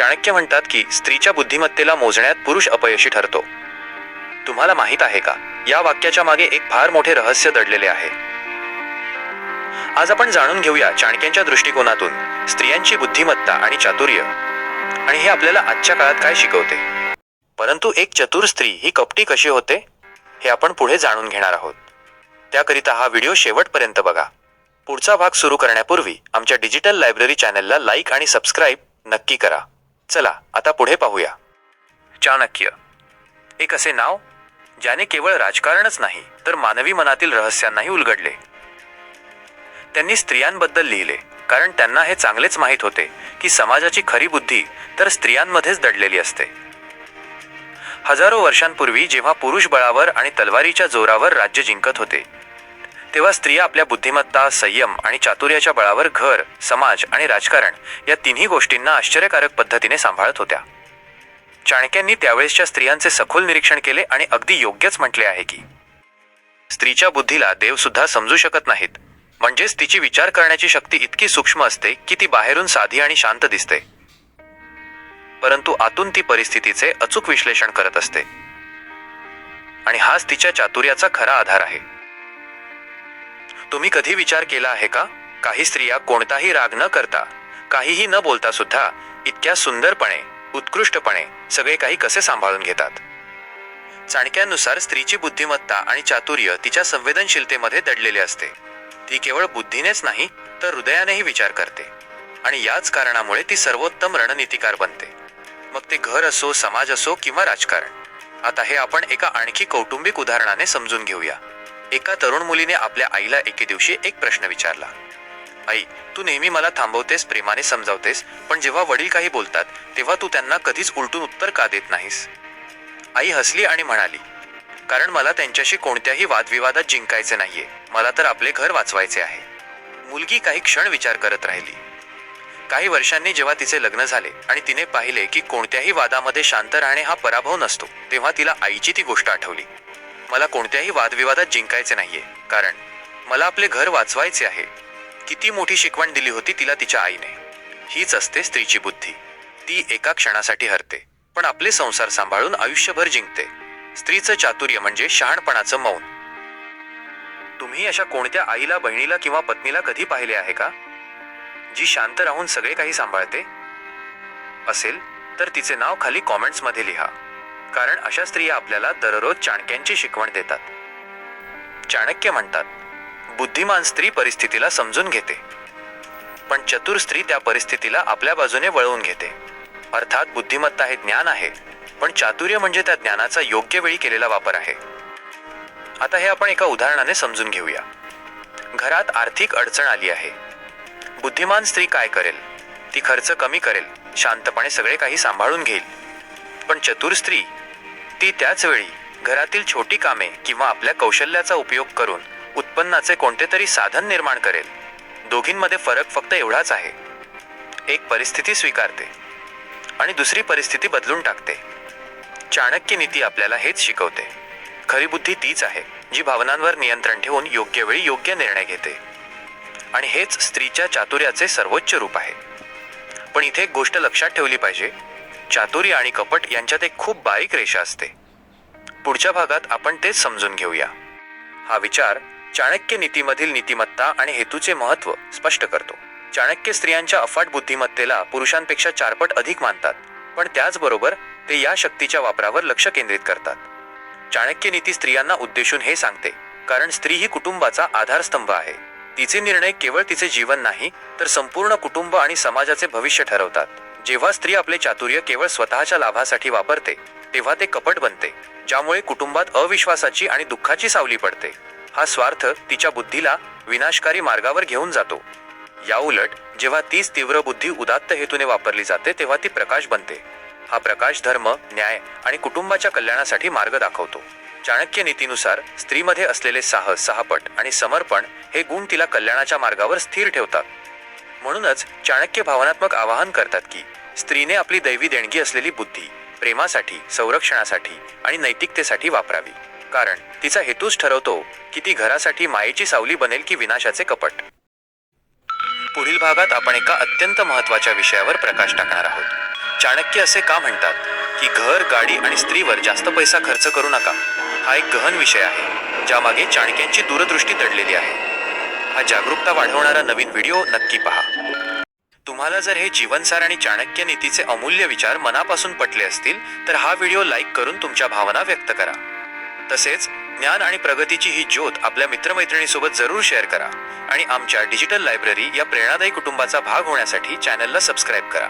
चाणक्य म्हणतात की स्त्रीच्या बुद्धिमत्तेला मोजण्यात पुरुष अपयशी ठरतो. तुम्हाला माहीत आहे का? या वाक्याच्या मागे एक फार मोठे रहस्य दडलेले आहे. आज आपण जाणून घेऊया चाणक्यांच्या दृष्टिकोनातून स्त्रियांची बुद्धिमत्ता आणि चातुर्य. आणि हे आपल्याला आजच्या काळात काय शिकवते? परंतु एक चतुर स्त्री ही कपटी कशी होते? हे आपण पुढे जाणून घेणार आहोत. त्याकरिता हा व्हिडिओ शेवटपर्यंत बघा. पुढचा भाग सुरू करण्यापूर्वी आमच्या डिजिटल लायब्ररी चॅनलला लाईक आणि सबस्क्राईब नक्की करा. चला आता पुढे पाहूया. चाणक्य. एक असे नाव ज्याने केवळ राजकारणच नाही तर मानवी मनातील रहस्यांनाही उलगडले. त्यांनी स्त्रियांबद्दल लिहिले कारण त्यांना हे चांगलेच माहीत होते की समाजाची खरी बुद्धी तर स्त्रियांमध्येच दडलेली असते. हजारो वर्षांपूर्वी जेव्हा पुरुष बळावर आणि तलवारीच्या जोरावर राज्य जिंकत होते तेव्हा स्त्रिया आपल्या बुद्धिमत्ता संयम आणि चातुर्याच्या बळावर घर समाज आणि राजकारण या तिन्ही गोष्टींना आश्चर्यकारक पद्धतीने सांभाळत होत्या. चाणक्यांनी त्यावेळेसच्या स्त्रियांचे सखोल निरीक्षण केले आणि अगदी योग्यच म्हटले आहे की स्त्रीच्या बुद्धीला देवसुद्धा समजू शकत नाहीत. म्हणजेच तिची विचार करण्याची शक्ती इतकी सूक्ष्म असते की ती बाहेरून साधी आणि शांत दिसते. परंतु आतून ती परिस्थितीचे अचूक विश्लेषण करत असते. आणि हाच तिच्या चातुर्याचा खरा आधार आहे. तुम्ही कधी विचार केला आहे का? काही स्त्रिया कोणताही राग न करता काहीही न बोलता सुद्धा इतक्या सुंदरपणे उत्कृष्टपणे सगळे काही कसे सांभाळून घेतात? चाणक्यानुसार स्त्रीची बुद्धिमत्ता आणि चातुर्य तिच्या संवेदनशीलतेमध्ये दडलेले असते. ती केवळ बुद्धीनेच नाही तर हृदयानेही विचार करते. आणि याच कारणामुळे ती सर्वोत्तम रणनीतिकार बनते. मग ते घर असो समाज असो किंवा राजकारण आता हे आपण एका आणखी कौटुंबिक उदाहरणाने समजून घेऊया. एका तरुण मुलीने आपल्या आईला एके दिवशी एक प्रश्न विचारला. आई तू नेहमी मला थांबवतेस प्रेमाने समजावतेस पण जेव्हा वडील काही बोलतात तेव्हा तू त्यांना कधीच उलटून उत्तर का देत नाहीस? आई हसली आणि म्हणाली कारण मला त्यांच्याशी कोणत्याही वादविवादात जिंकायचे नाहीये. मला तर आपले घर वाचवायचे आहे. मुलगी काही क्षण विचार करत राहिली. काही वर्षांनी जेव्हा तिचे लग्न झाले आणि तिने पाहिले की कोणत्याही वादामध्ये शांत राहणे हा पराभव नसतो तेव्हा तिला आईची ती गोष्ट आठवली. मला कोणत्याही वादविवादात जिंकायचे नाहीये. कारण मला आपले घर वाचवायचे आहे. किती मोठी शिकवण दिली होती तिला तिच्या आईने. हीच असते स्त्रीची बुद्धी. ती एका क्षणासाठी हरते पण आपले संसार सांभाळून आयुष्यभर जिंकते. स्त्रीचं चातुर्य म्हणजे शहाणपणाचं मौन. तुम्ही अशा कोणत्या आईला बहिणीला किंवा पत्नीला कधी पाहिले आहे का? जी शांत राहून सगळे काही सांभाळते? असेल तर तिचे नाव खाली कॉमेंट्समध्ये लिहा. कारण अशा स्त्रिया आपल्याला दररोज चाणक्यांची शिकवण देतात. चाणक्य म्हणतात बुद्धिमान स्त्री परिस्थितीला समजून घेते. पण चतुर स्त्री त्या परिस्थितीला आपल्या बाजूने वळवून घेते. अर्थात बुद्धिमत्ता हे ज्ञान आहे पण चातुर्य म्हणजे त्या ज्ञानाचा योग्य वेळी केलेला वापर आहे. आता हे आपण एका उदाहरणाने समजून घेऊया. घरात आर्थिक अडचण आली आहे. बुद्धिमान स्त्री काय करेल? ती खर्च कमी करेल शांतपणे सगळे काही सांभाळून घेईल. पण चतुर स्त्री ती त्याच वेळी घरातील छोटी कामे किंवा आपल्या कौशल्याचा उपयोग करून उत्पन्नाचे कोणते तरी साधन निर्माण करेल. दोघींमध्ये फरक फक्त एवढाच आहे. एक परिस्थिती स्वीकारते आणि दुसरी परिस्थिती बदलून टाकते. चाणक्य नीती आपल्याला हेच शिकवते. खरी बुद्धी तीच आहे जी भावनांवर नियंत्रण ठेवून योग्य वेळी योग्य निर्णय घेते. आणि हेच स्त्रीच्या चातुर्याचे सर्वोच्च रूप आहे. पण इथे एक गोष्ट लक्षात ठेवली पाहिजे चातुर्य आणि कपट यांच्यात एक खूप बारीक रेषा असते. पुढच्या भागात आपण तेच समजून घेऊया. हा विचार चाणक्य नीतीमधील नीतिमत्ता आणि हेतूचे महत्त्व स्पष्ट करतो. चाणक्य स्त्रियांच्या अफाट बुद्धिमत्तेला पुरुषांपेक्षा चारपट अधिक मानतात पण त्याचबरोबर ते या शक्तीच्या वापरावर लक्ष केंद्रित करतात. चाणक्य नीती स्त्रियांना उद्देशून हे सांगते कारण स्त्री ही कुटुंबाचा आधारस्तंभ आहे. तिचे निर्णय केवळ तिचे जीवन नाही तर संपूर्ण कुटुंब आणि समाजाचे भविष्य ठरवतात. जेव्हा स्त्री आपले चातुर्य केवळ स्वतःच्या लाभासाठी वापरते तेव्हा ते कपट बनते ज्यामुळे कुटुंबात अविश्वासाची आणि दुःखाची सावली पडते. हा स्वार्थ तिच्या बुद्धीला विनाशकारी मार्गावर घेऊन जातो. याउलट जेव्हा तीच तीव्र बुद्धी उदात्त हेतूने वापरली जाते तेव्हा ती प्रकाश बनते. हा प्रकाश धर्म न्याय आणि कुटुंबाच्या कल्याणासाठी मार्ग दाखवतो. चाणक्य नीतीनुसार स्त्रीमध्ये असलेले साहस सहापट आणि समर्पण हे गुण तिला कल्याणाच्या मार्गावर स्थिर ठेवतात. म्हणूनच चाणक्य भावनात्मक आवाहन करतात की स्त्रीने आपली दैवी देणगी असलेली बुद्धी प्रेमासाठी संरक्षणासाठी आणि नैतिकतेसाठी वापरावी. कारण तिचा हेतूच ठरवतो की ती घरासाठी मायेची सावली बनेल की विनाशाचे कपट. पुढील भागात आपण एका अत्यंत महत्त्वाच्या विषयावर प्रकाश टाकणार आहोत. चाणक्य असे का म्हणतात की घर गाडी आणि स्त्रीवर जास्त पैसा खर्च करू नका? हा एक गहन विषय आहे ज्यामागे चाणक्यांची दूरदृष्टी दडलेली आहे. हा जागरूकता वाढवणारा नवीन व्हिडिओ नक्की पहा. तुम्हाला जर हे जीवनसार आणि चाणक्य नीतीचे अमूल्य विचार मनापासून पटले असतील तर हा व्हिडिओ लाईक करून तुमच्या भावना व्यक्त करा. तसेच ज्ञान आणि प्रगतीची ही ज्योत आपल्या मित्रमैत्रिणीसोबत जरूर शेअर करा आणि आमच्या डिजिटल लायब्ररी या प्रेरणादायी कुटुंबाचा भाग होण्यासाठी चॅनलला सबस्क्राईब करा.